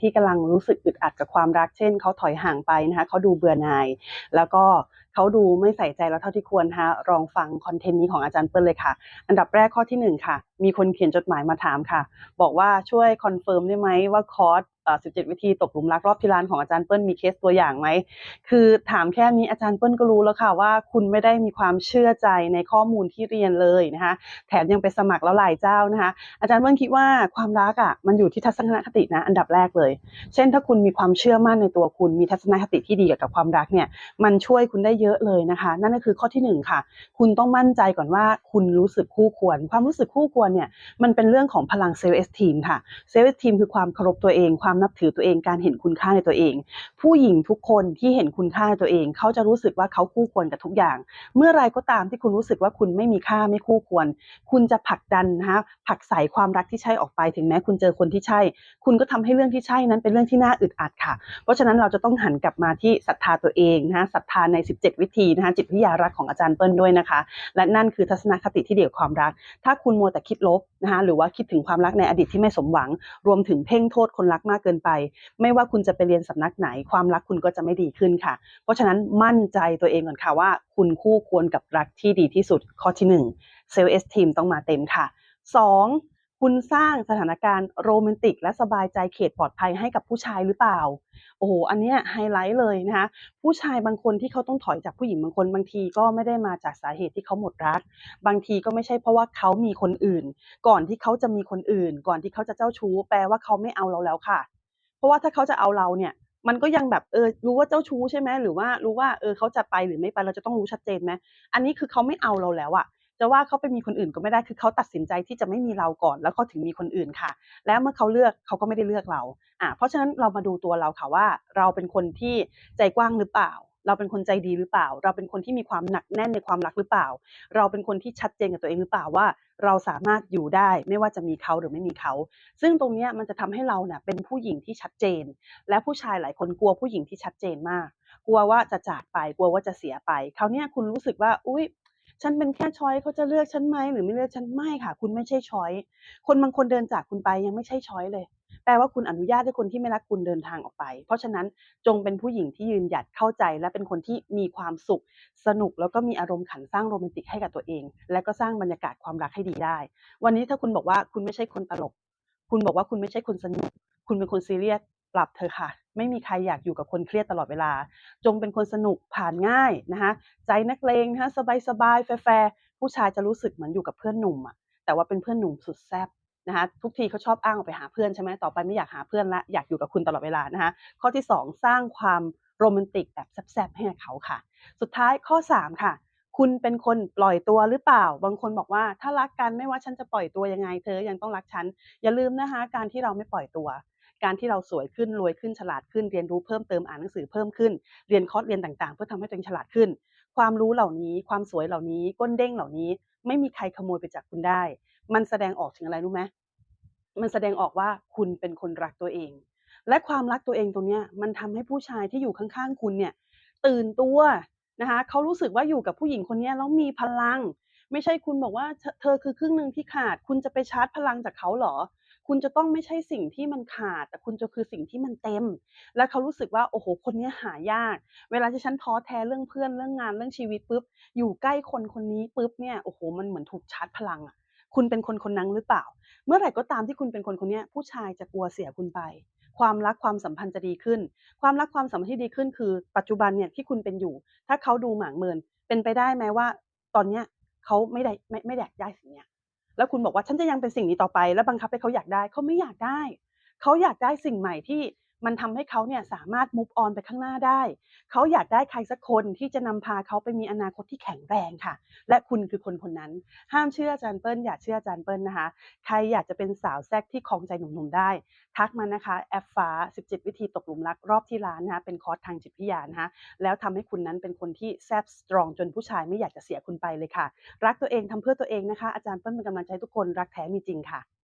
ที่กำลังรู้สึกอึดอัดกับความรักเช่นเขาถอยห่างไปนะคะเขาดูเบื่อหน่าย แล้วก็ เขาดูไม่ใส่ใจเราเท่าที่ควรนะลองฟังคอนเทนต์นี้ของอาจารย์เปิ้ลเลยค่ะ อันดับแรกข้อที่หนึ่งค่ะ มีคนเขียนจดหมายมาถามค่ะ บอกว่าช่วยคอนเฟิร์มได้ไหมว่าคอร์ส17 วิธีตกหลุมรักรอบที่ร้านของอาจารย์เปิ้ลมีเคสตัวอย่างไหม คือถามแค่นี้อาจารย์เปิ้ลก็รู้แล้วค่ะว่าคุณไม่ได้มีความเชื่อใจในข้อมูลที่เรียนเลยนะคะ แถมยังไปสมัครแล้วหลายเจ้านะคะ อาจารย์เปิ้ลคิดว่าความรักอะมันอยู่ที่ทัศนคตินะอันดับแรกเลย เช่นถ้าคุณมีความเชื่อมั่นในตัวคุณมีทัศนคติที่ดีเกี่ยวกับความรักเนี่ย มันช่วยคุณได้เยอะเลยนะคะ นั่นก็คือข้อที่หนึ่งค่ะ คุณต้องมั่นใจก่อนว่าคุณรู้สึกคู่ควร ความรู้สึกคู่ควรเนี่ยมันเป็นเรื่องของพลังเซลล์เอสทีมค่ะเซลล์เอสทีมคือความเคารพตัวเอง ความนับถือตัวเองการเห็นคุณค่าในตัวเอง ผู้หญิงทุกคนที่เห็นคุณค่าในตัวเอง เขาจะรู้สึกว่าเขาคู่ควรกับทุกอย่าง เมื่อไรก็ตามที่คุณรู้สึกว่าคุณไม่มีค่าไม่คู่ควร คุณจะผลักดันนะคะผลักใส่ความรักที่ใช่ออกไปถึงแม้คุณเจอคนที่ใช่ คุณก็ทำให้เรื่องที่ใช่นั้นเป็นเรื่องที่น่าอึดอัดค่ะ เพราะฉะนั้นเราจะต้องหันกลับมาที่ศรัทธาตัวเองนะศรัทธาใน 17วิธีนะคะจิตวิทยารักของอาจารย์เปิ้ลด้วยนะคะ และนั่นคือทัศนคติที่เดี่ยวความรัก ถ้าคุณมัวแต่คิดลบนะคะหรือว่าคิดถึงความรักในอดีตที่ไม่สมหวัง รวมถึงเพ่งโทษคนรักมากเกินไป ไม่ว่าคุณจะไปเรียนสำนักไหน ความรักคุณก็จะไม่ดีขึ้นค่ะ เพราะฉะนั้นมั่นใจตัวเองก่อนค่ะว่า คุณคู่ควรกับรักที่ดีที่สุดข้อที่1เซลล์เอสทีมต้องมาเต็มค่ะ 2. คุณสร้างสถานการณ์โรแมนติก และสบายใจเขตปลอดภัยให้กับผู้ชายหรือเปล่า โอ้โห อันเนี้ยไฮไลท์เลยนะคะ ผู้ชายบางคนที่เขาต้องถอยจากผู้หญิงบางคน บางทีก็ไม่ได้มาจากสาเหตุที่เขาหมดรัก บางทีก็ไม่ใช่เพราะว่าเขามีคนอื่น ก่อนที่เขาจะมีคนอื่น ก่อนที่เขาจะเจ้าชู้ แปลว่าเขาไม่เอาเราแล้วค่ะ เพราะว่าถ้าเขาจะเอาเราเนี่ยมันก็ยังแบบเออรู้ว่าเจ้าชู้ใช่ไหมหรือว่ารู้ว่าเออเขาจะไปหรือไม่ไปเราจะต้องรู้ชัดเจนไหมอันนี้คือเขาไม่เอาเราแล้วอะ จะว่าเขาไปมีคนอื่นก็ไม่ได้คือเขาตัดสินใจที่จะไม่มีเราก่อน แล้วเขาถึงมีคนอื่นค่ะ แล้วเมื่อเขาเลือกเขาก็ไม่ได้เลือกเราอะเพราะฉะนั้นเรามาดูตัวเราค่ะว่า เราเป็นคนที่ใจกว้างหรือเปล่า เราเป็นคนใจดีหรือเปล่า เราเป็นคนที่มีความหนักแน่นในความรักหรือเปล่า เราเป็นคนที่ชัดเจนกับตัวเองหรือเปล่าว่า เราสามารถอยู่ได้ไม่ว่าจะมีเขาหรือไม่มีเขา ซึ่งตรงนี้มันจะทำให้เราเนี่ยเป็นผู้หญิงที่ชัดเจน และผู้ชายหลายคนกลัวผู้หญิงที่ชัดเจนมากกลัวว่าจะจากไปกลัวว่าจะเสียไปคราวเนี้ยคุณรู้สึกว่า อุ๊ย ฉันเป็นแค่ช้อยเขาจะเลือกฉันไหมหรือไม่เลือกฉันไม่ค่ะ คุณไม่ใช่ช้อยคนบางคนเดินจากคุณไปยังไม่ใช่ช้อยเลย แปลว่าคุณอนุญาตให้คนที่ไม่รักคุณเดินทางออกไป เพราะฉะนั้นจงเป็นผู้หญิงที่ยืนหยัดเข้าใจ และเป็นคนที่มีความสุข สนุกแล้วก็มีอารมณ์ขันสร้างโรแมนติกให้กับตัวเอง และก็สร้างบรรยากาศความรักให้ดีได้ วันนี้ถ้าคุณบอกว่าคุณไม่ใช่คนตลก คุณบอกว่าคุณไม่ใช่คนสนุก คุณเป็นคนซีเรียสปรับเธอค่ะ ไม่มีใครอยากอยู่กับคนเครียดตลอดเวลา จงเป็นคนสนุกผ่านง่ายนะคะใจนักเลงนะคะสบายๆแฟร์ผู้ชายจะรู้สึกเหมือนอยู่กับเพื่อนหนุ่มอะแต่ว่าเป็นเพื่อนหนุ่มสุดแซ่บนะคะทุกทีเขาชอบอ้างออกไปหาเพื่อนใช่ไหมต่อไปไม่อยากหาเพื่อนละอยากอยู่กับคุณตลอดเวลานะคะข้อที่ 2 สร้างความโรแมนติกแบบแซ่บๆให้เขาค่ะ สุดท้ายข้อ 3 ค่ะ คุณเป็นคนปล่อยตัวหรือเปล่า บางคนบอกว่าถ้ารักกันไม่ว่าฉันจะปล่อยตัวยังไง เธอยังต้องรักฉันอย่าลืมนะคะ การที่เราไม่ปล่อยตัว การที่เราสวยขึ้นรวยขึ้นฉลาดขึ้นเรียนรู้เพิ่มเติมอ่านหนังสือเพิ่มขึ้น เรียนคอร์สเรียนต่างๆ เพื่อทำให้ตัวเองฉลาดขึ้น ความรู้เหล่านี้ ความสวยเหล่านี้ก้นเด้งเหล่านี้ ไม่มีใครขโมยไปจากคุณได้ มันแสดงออกถึงอะไรรู้ไหมมันแสดงออกว่าคุณเป็นคนรักตัวเอง และความรักตัวเองตรงเนี้ยมันทำให้ผู้ชายที่อยู่ข้างๆคุณเนี่ยตื่นตัวนะคะเขารู้สึกว่าอยู่กับผู้หญิงคนนี้แล้วมีพลัง ไม่ใช่คุณบอกว่าเธอเธอคือครึ่งหนึ่งที่ขาด คุณจะไปชาร์จพลังจากเขาเหรอ คุณจะต้องไม่ใช่สิ่งที่มันขาด แต่คุณจะคือสิ่งที่มันเต็ม และเขารู้สึกว่าโอ้โหคนนี้หายาก เวลาที่ฉันท้อแท้เรื่องเพื่อนเรื่องงานเรื่องชีวิตปุ๊บอยู่ใกล้คนคนนี้ปุ๊บเนี่ยโอ้โหมันเหมือนถูกชาร์จพลังอะคุณเป็นคนคนนั้นหรือเปล่า เมื่อไหร่ก็ตามที่คุณเป็นคนคนนี้ผู้ชายจะกลัวเสียคุณไป ความรักความสัมพันธ์จะดีขึ้น ความรักความสัมพันธ์ที่ดีขึ้นคือ ปัจจุบันเนี่ยที่คุณเป็นอยู่ ถ้าเขาดูหมางเมินเป็นไปได้ไหมว่า ตอนเนี้ยเขาไม่ได้ไม่ไม่อยากได้สิ่งเนี้ย แล้วคุณบอกว่าฉันจะยังเป็นสิ่งนี้ต่อไป แล้วบังคับให้เขาอยากได้เขาไม่อยากได้ เขาอยากได้สิ่งใหม่ที่ มันทำให้เขาเนี่ยสามารถ move on ไปข้างหน้าได้ เขาอยากได้ใครสักคนที่จะนำพาเขาไปมีอนาคตที่แข็งแรงค่ะ และคุณคือคนคนนั้น ห้ามเชื่ออาจารย์เปิ้ลอย่าเชื่ออาจารย์เปิ้ลนะคะ ใครอยากจะเป็นสาวแซกที่ครองใจหนุ่มๆได้ ทักมานะคะแอปฟ้า 17 วิธีตกหลุมรักรอบที่ร้านนะคะเป็นคอร์สทางจิตวิทยานะคะแล้วทำให้คุณนั้นเป็นคนที่แซบสตรองจนผู้ชายไม่อยากจะเสียคุณไปเลยค่ะ รักตัวเองทำเพื่อตัวเองนะคะ อาจารย์เปิ้ลเป็นกำลังใจทุกคนรักแท้มีจริงค่ะ